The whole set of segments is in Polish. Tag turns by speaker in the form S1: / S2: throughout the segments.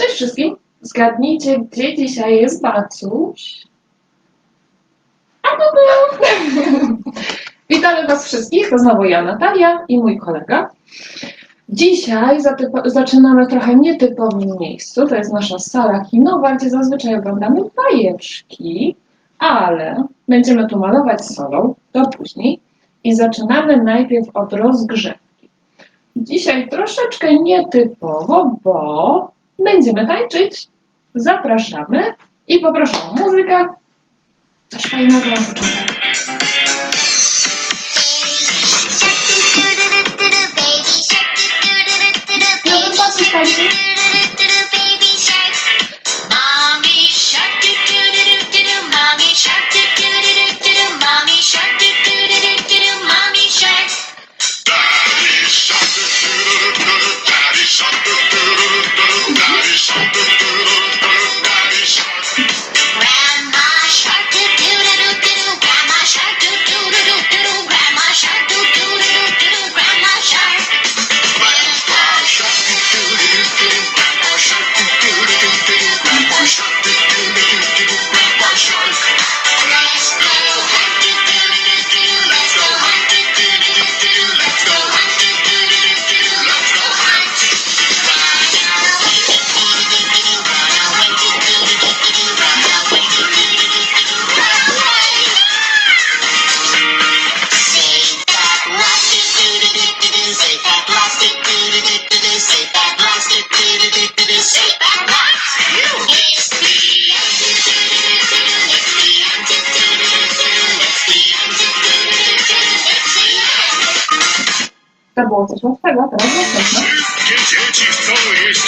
S1: Cześć wszystkim! Zgadnijcie, gdzie dzisiaj jest Bacuś? A tu Witamy Was wszystkich, to znowu ja, Natalia i mój kolega. Dzisiaj zaczynamy trochę nietypowym miejscu, to jest nasza sala kinowa, gdzie zazwyczaj oglądamy bajeczki, ale będziemy tu malować solą, to później. I zaczynamy najpierw od rozgrzewki. Dzisiaj troszeczkę nietypowo, bo Będziemy tańczyć. Zapraszamy i poproszę o muzykę. Coś fajnego na początek.
S2: Baby,
S1: shake it. coś łatwego, teraz jest
S2: Wszystkie dzieci chcą jeść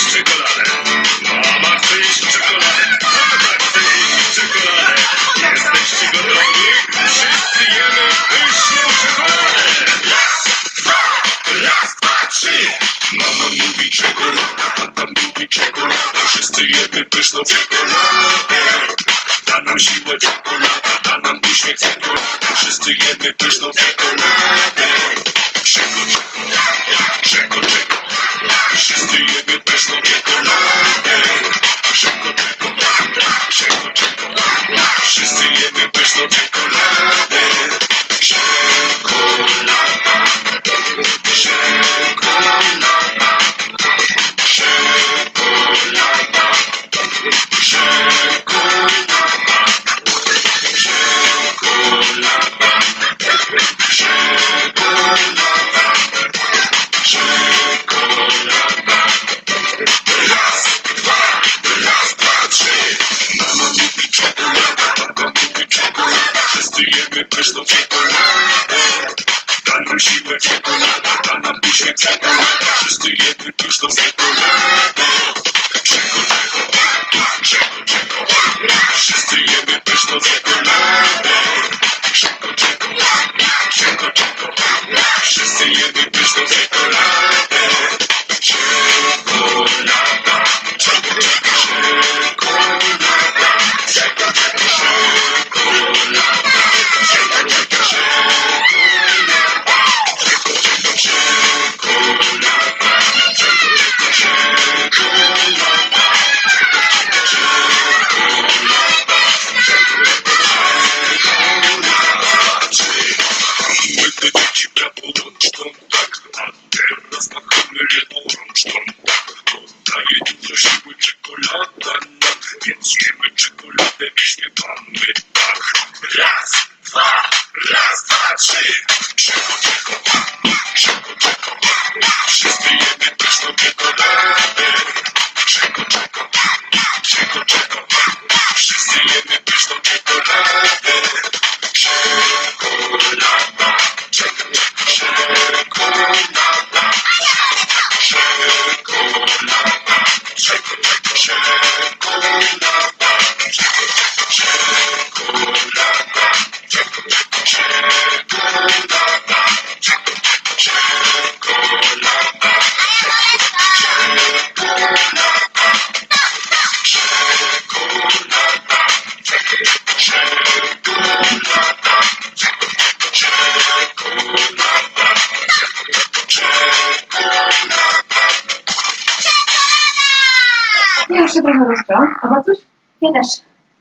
S3: książka, albo coś,
S4: ja też.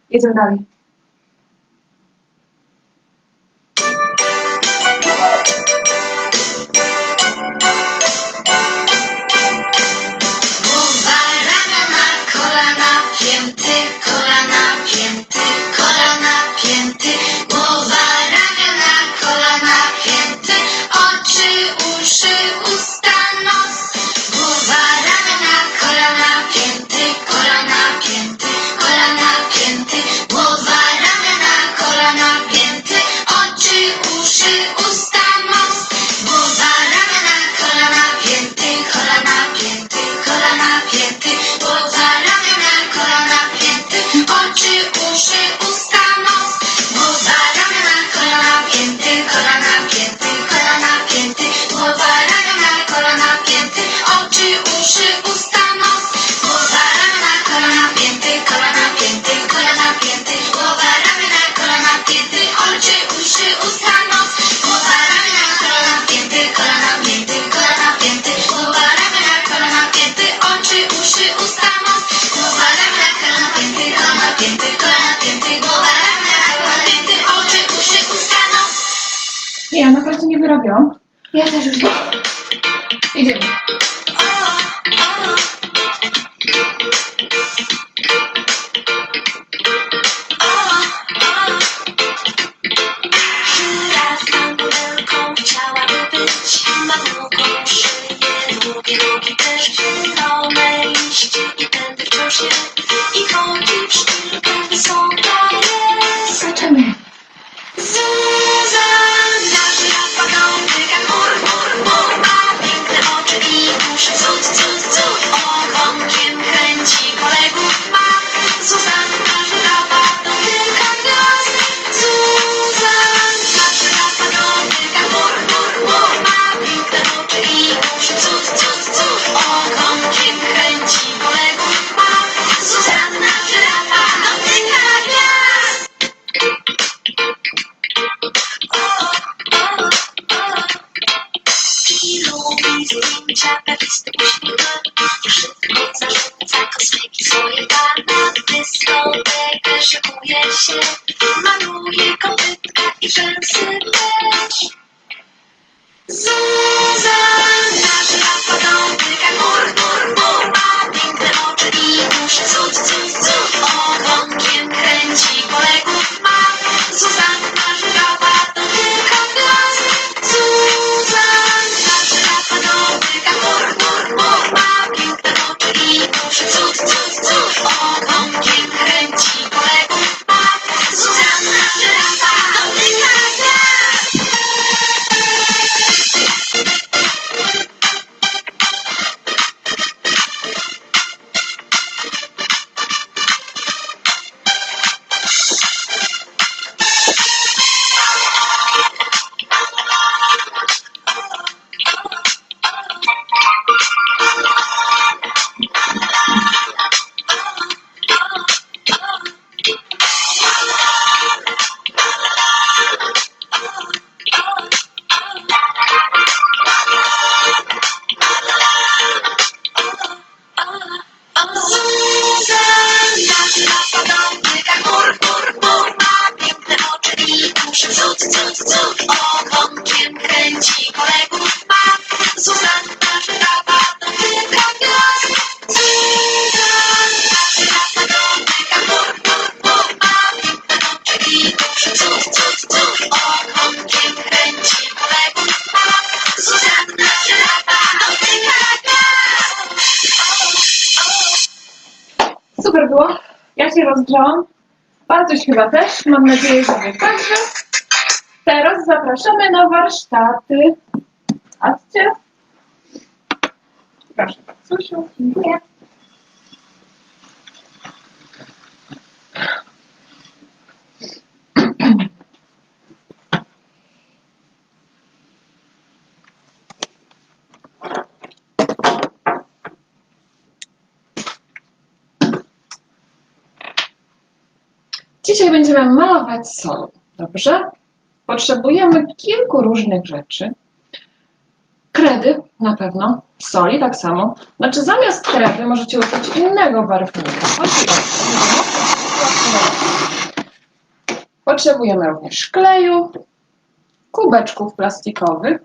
S3: Jedziemy dalej. robią. Ja
S4: też już.
S3: Idziemy.
S1: Bawię się, maluję kopytka i rzęsy też. Zuzanna, żyrafa, dąbryka, mur, mur, mur, ma piękne oczy i duszę, cud, cud,
S3: bardzo Bartuś chyba też, mam nadzieję, że wy także. Teraz zapraszamy na warsztaty. Adcie? Proszę, Susiu. Dziękuję. Dzisiaj będziemy malować solą, dobrze? Potrzebujemy kilku różnych rzeczy. Kredy
S1: na pewno, soli tak samo. Znaczy zamiast kredy możecie użyć innego barwnika. Potrzebujemy również kleju, kubeczków plastikowych,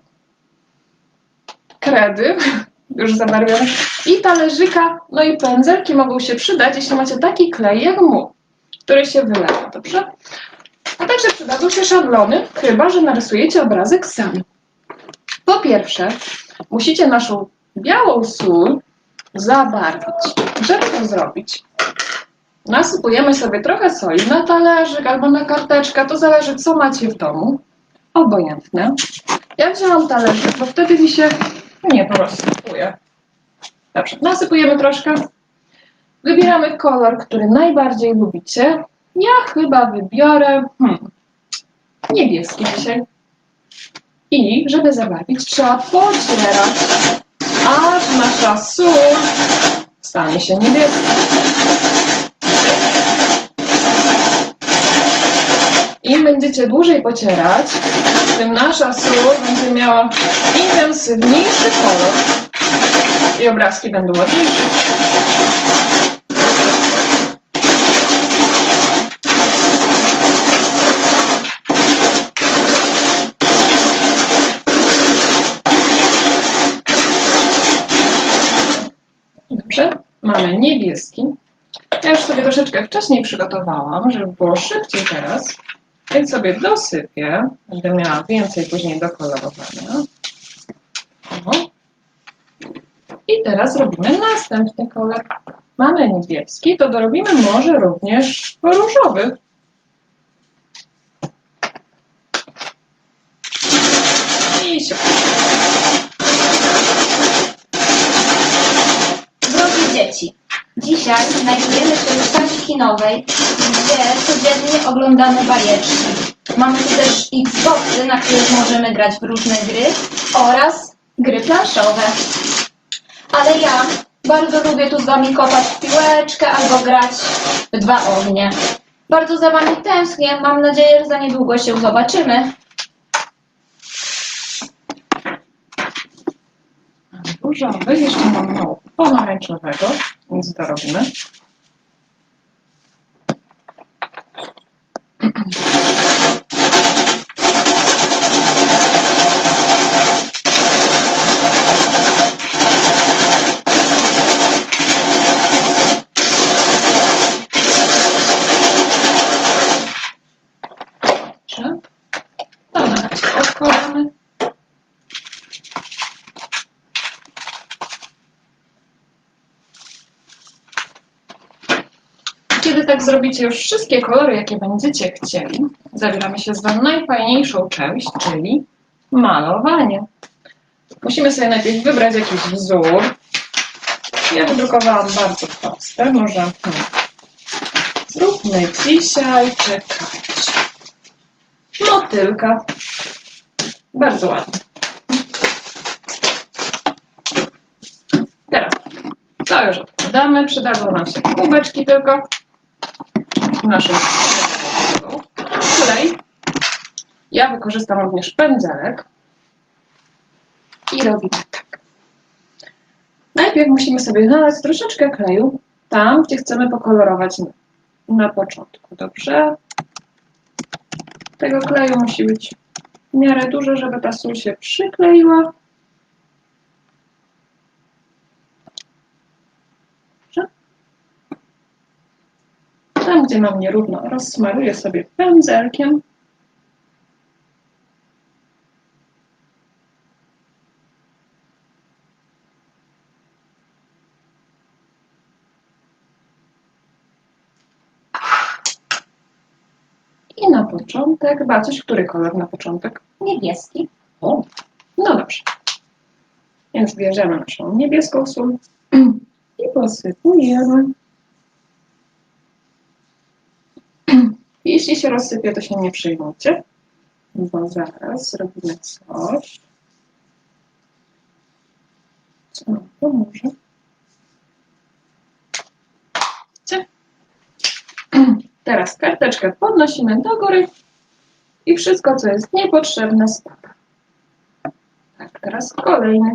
S1: kredy, już zabarwione, i talerzyka, no i pędzelki mogą się przydać, jeśli macie taki klej jak mój który się wylewa, dobrze? A także przydadzą się szablony, chyba że narysujecie obrazek sami. Po pierwsze, musicie naszą białą sól zabarwić. Żeby to zrobić, nasypujemy sobie trochę soli na talerzyk albo na karteczkę, to zależy co macie w domu. Obojętne. Ja wzięłam talerzyk, bo wtedy mi się nie rozsypuje. Dobrze, nasypujemy troszkę. Wybieramy kolor, który najbardziej lubicie. Ja chyba wybiorę hmm, niebieski dzisiaj. I żeby zabarwić, trzeba pocierać, aż nasza sól stanie się niebieska. Im będziecie dłużej pocierać, tym nasza sól będzie miała intensywniejszy kolor i obrazki będą ładniejsze. Mamy niebieski. Ja już sobie troszeczkę wcześniej przygotowałam, żeby było szybciej teraz. Więc sobie dosypię. Będę miała więcej później do kolorowania. O. I teraz robimy następny kolor. Mamy niebieski, to dorobimy może również różowy.
S5: Dzisiaj znajdujemy się w sali kinowej, gdzie codziennie oglądamy bajeczki. Mamy tu też Xboxy, na których możemy grać w różne gry oraz gry planszowe. Ale ja bardzo lubię tu z Wami kopać w piłeczkę albo grać w dwa ognie. Bardzo za Wami tęsknię, mam nadzieję, że za niedługo się zobaczymy.
S1: różowy, jeszcze mam mało pomarańczowego, więc to robimy. Dobrze. To na razie odkładamy. Kiedy zrobicie już wszystkie kolory, jakie będziecie chcieli, zabieramy się za najfajniejszą część, czyli malowanie. Musimy sobie najpierw wybrać jakiś wzór. Ja wydrukowałam bardzo proste, może hmm. zróbmy dzisiaj, czekajcie, motylka. Bardzo ładnie. Teraz to już odkładamy, przydadzą nam się kubeczki tylko naszym klej. Ja wykorzystam również pędzelek i robimy tak. Najpierw musimy sobie nalać troszeczkę kleju tam, gdzie chcemy pokolorować na początku, dobrze? Tego kleju musi być w miarę dużo, żeby ta sól się przykleiła. Tam, gdzie mam nierówno, rozsmaruję sobie pędzelkiem. I na początek, Bacuś, który kolor na początek?
S5: Niebieski.
S1: O, no dobrze. Więc bierzemy naszą niebieską sól i posypujemy. Jeśli się rozsypie, to się nie przejmujcie, bo zaraz zrobimy coś, co nam pomoże. Teraz karteczkę podnosimy do góry i wszystko, co jest niepotrzebne, spada. Tak, teraz kolejny.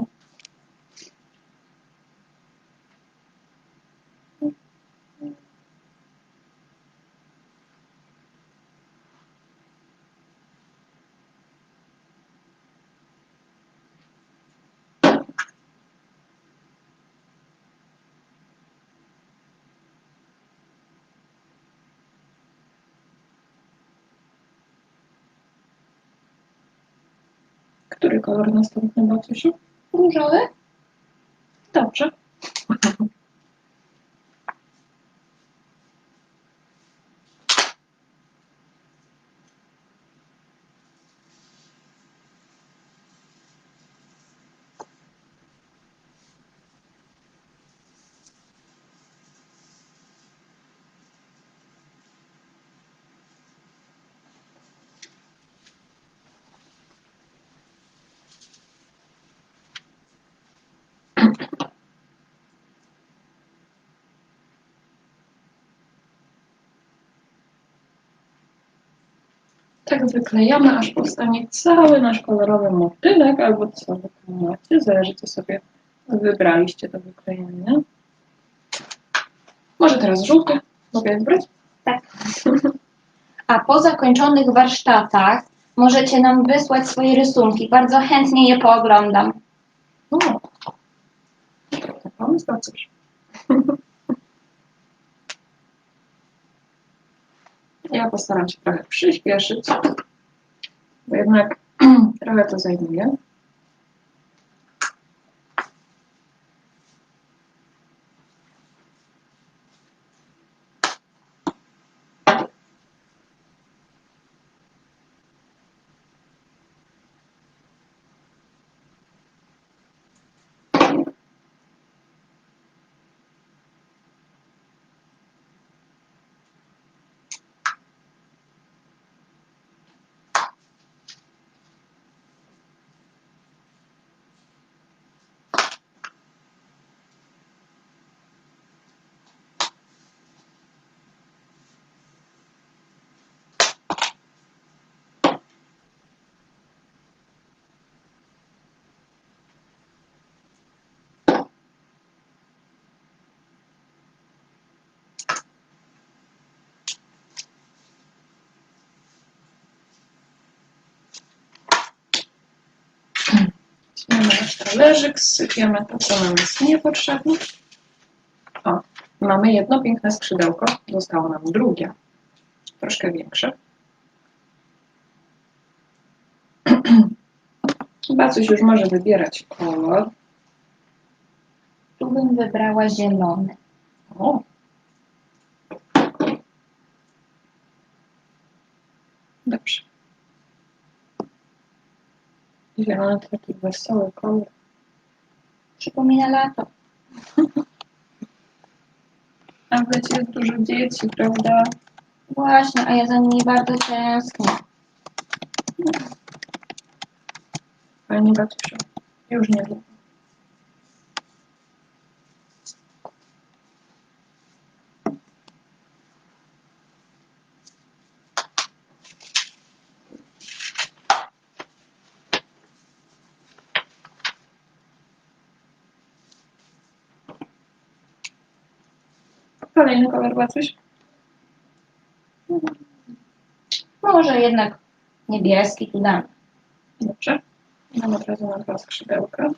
S1: Który kolor następny, Maciusiu?
S3: Różowy?
S1: Dobrze. Tak wyklejamy, aż powstanie cały nasz kolorowy motylek, albo co wy tam macie, zależy co sobie wybraliście do wyklejania. Może teraz żółty, mogę wybrać?
S3: A po zakończonych warsztatach możecie nam wysłać swoje rysunki. Bardzo chętnie je pooglądam.
S1: O, to pomysł na Ja postaram się trochę przyspieszyć, bo jednak trochę to zajmuje. Weźmiemy nasz talerzyk, sypiemy to, co nam jest niepotrzebne. O, mamy jedno piękne skrzydełko, zostało nam drugie, troszkę większe. Bacuś już może wybierać kolor.
S3: Tu bym wybrała zielony.
S1: O. Dobrze. Zielony to taki wesoły kolor.
S3: Przypomina lato.
S1: A w lecie jest dużo dzieci, prawda?
S3: Właśnie, a ja za nimi bardzo tęsknię.
S1: Pani Batusiu, już nie wiem. Kolejny kolor, Batuś.
S3: Może jednak niebieski tu dam.
S1: Dobrze. Mam od razu na dwa skrzydełka.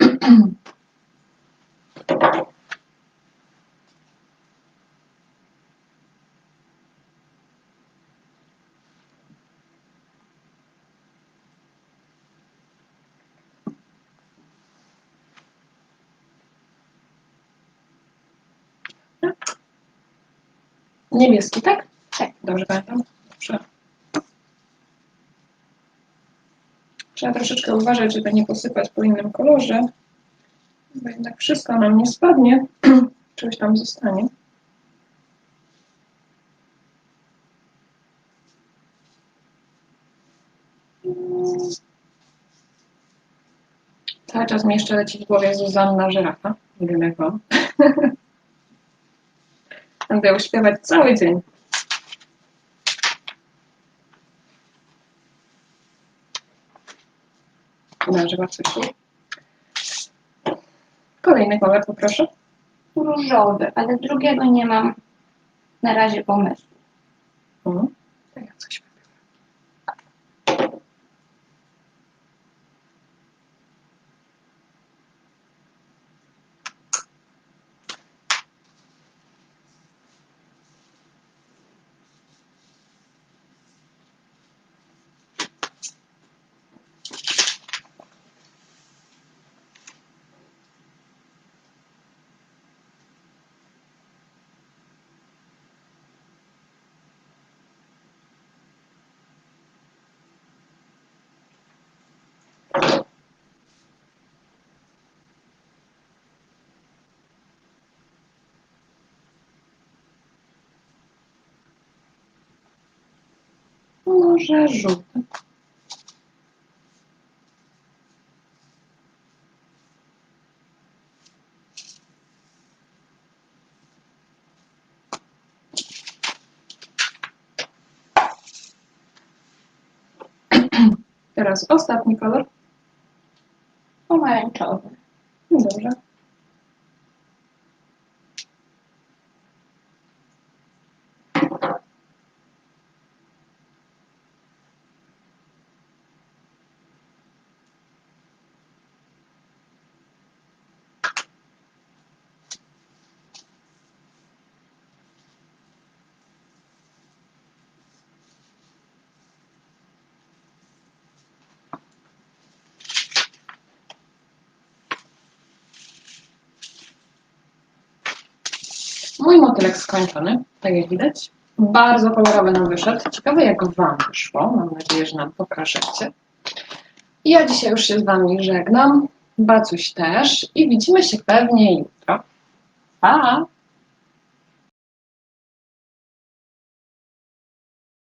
S1: Niebieski, tak?
S3: Tak.
S1: Dobrze pamiętam? Dobrze. Trzeba troszeczkę uważać, żeby nie posypać po innym kolorze, bo jednak wszystko nam nie spadnie, czegoś tam zostanie. Cały czas mi jeszcze leci w głowie Zuzanna Żyrafa. Nie wiem jak wam. Będę ją śpiewać cały dzień. Dobrze, bardzo dziękuję. Kolejny kolor poproszę.
S3: Różowy, ale drugiego nie mam na razie pomysłu.
S1: Mhm. To ja coś Może żółty. Teraz ostatni kolor.
S5: Pomarańczowy.
S1: Dobrze. Mój motylek skończony, tak jak widać. Bardzo kolorowy nam wyszedł. Ciekawe jak Wam wyszło. Mam nadzieję, że nam pokażecie. Ja dzisiaj już się z Wami żegnam. Bacuś też. I widzimy się pewnie jutro. Pa!